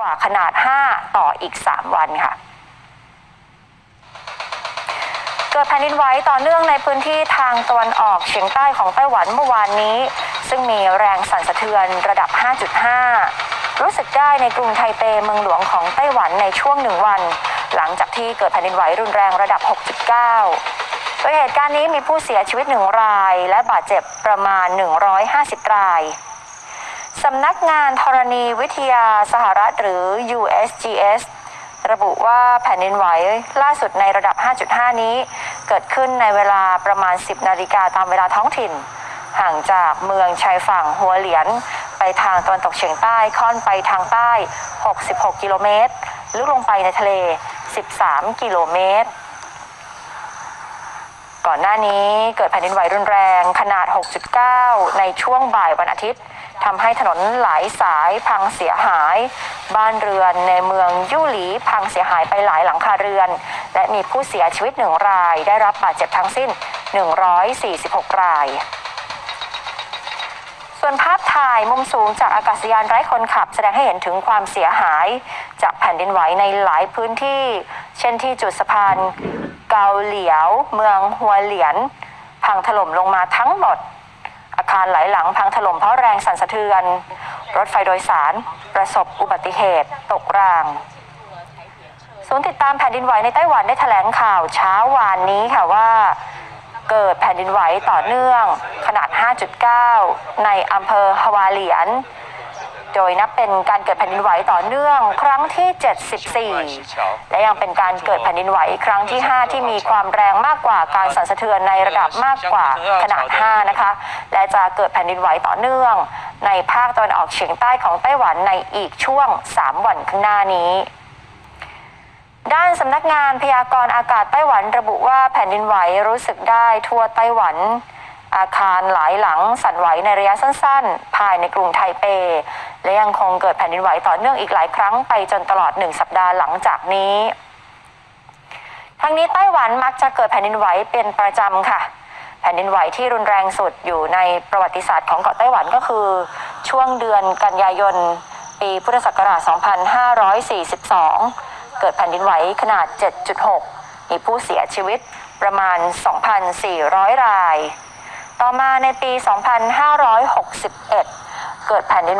กว่าขนาด 5 ต่ออีก 3 วันค่ะ เกิดแผ่นดินไหวต่อเนื่องในพื้นที่ทางตะวันออกเฉียงใต้ของไต้หวันเมื่อวานนี้ ซึ่งมีแรงสั่นสะเทือนระดับ 5.5 รู้สึกได้ในกรุงไทเปเมืองหลวงของไต้หวันในช่วงหนึ่งวัน หลังจากที่เกิดแผ่นดินไหวรุนแรงระดับ 6.9โดยเหตุการณ์นี้มีผู้เสียชีวิตหนึ่งราย และบาดเจ็บประมาณ 150 ราย สำนักงานธรณีวิทยาสหรัฐหรือ USGS ระบุว่าแผ่นดินไหวล่าสุดในระดับ 5.5 นี้ เกิดขึ้นในเวลาประมาณ 10 นาฬิกาตามเวลาท้องถิ่น ห่างจากเมืองชายฝั่งหัวเหลียน ไปทางตะวันตกเฉียงใต้ค่อนไปทางใต้ 66 กิโลเมตร ลึกลงไปในทะเล 13 กิโลเมตร ก่อนหน้านี้เกิดแผ่นดินไหวรุนแรงขนาด 6.9 ในช่วงบ่ายวันอาทิตย์ ทำให้ถนนหลายสายพังเสียหาย บ้านเรือนในเมืองยู่หลีพังเสียหายไปหลายหลังคาเรือน และมีผู้เสียชีวิตหนึ่งราย ได้รับบาดเจ็บทั้งสิ้น 146 รายส่วนภาพถ่ายมุมสูงจากอากาศยานไร้คนขับ แสดงให้เห็นถึงความเสียหาย จากแผ่นดินไหวในหลายพื้นที่ เช่นที่จุดสะพาน เกาเหลียว เมืองหัวเหลียน พังถล่มลงมาทั้งหมด พาคารหลายหลังพังถล่มเพราะแรงสั่นสะเทือน รถไฟโดยสาร ประสบอุบัติเหตุ ตกรางศูนย์ติดตามแผ่นดินไหวในไต้หวันได้แถลงข่าวเช้าวานนี้ค่ะว่าเกิดแผ่นดินไหวต่อเนื่องขนาด 5.9 ในอำเภอฮวาเหลียน โดยนับเป็นการเกิดแผ่นดินไหวต่อเนื่องครั้งที่ 74 และยังเป็นการเกิดแผ่นดินไหวครั้งที่ 5 ที่มีความแรงมากกว่าการสั่นสะเทือนในระดับมากกว่าขนาด 5 นะคะ และจะเกิดแผ่นดินไหวต่อเนื่อง ในภาคตะวันออกเฉียงใต้ของไต้หวันในอีกช่วง 3 วันข้างหน้านี้ด้านสำนักงานพยากรณ์อากาศไต้หวันระบุว่าแผ่นดินไหวรู้สึกได้ทั่วไต้หวัน อาคารหลายหลังสั่นไหวในระยะสั้นๆ ภายในกรุงไทเป และยังคงเกิดแผ่นดินไหวต่อเนื่องอีกหลายครั้งไปจนตลอดหนึ่งสัปดาห์หลังจากนี้ ทั้งนี้ไต้หวันมักจะเกิดแผ่นดินไหวเป็นประจำค่ะ แผ่นดินไหวที่รุนแรงสุดอยู่ในประวัติศาสตร์ของเกาะไต้หวันก็คือ ช่วงเดือนกันยายน ปีพุทธศักราช 2542 เกิดแผ่นดินไหวขนาด 7.6 มีผู้เสียชีวิตประมาณ 2,400 ราย ต่อมาในปี 2561 เกิดแผ่นดิน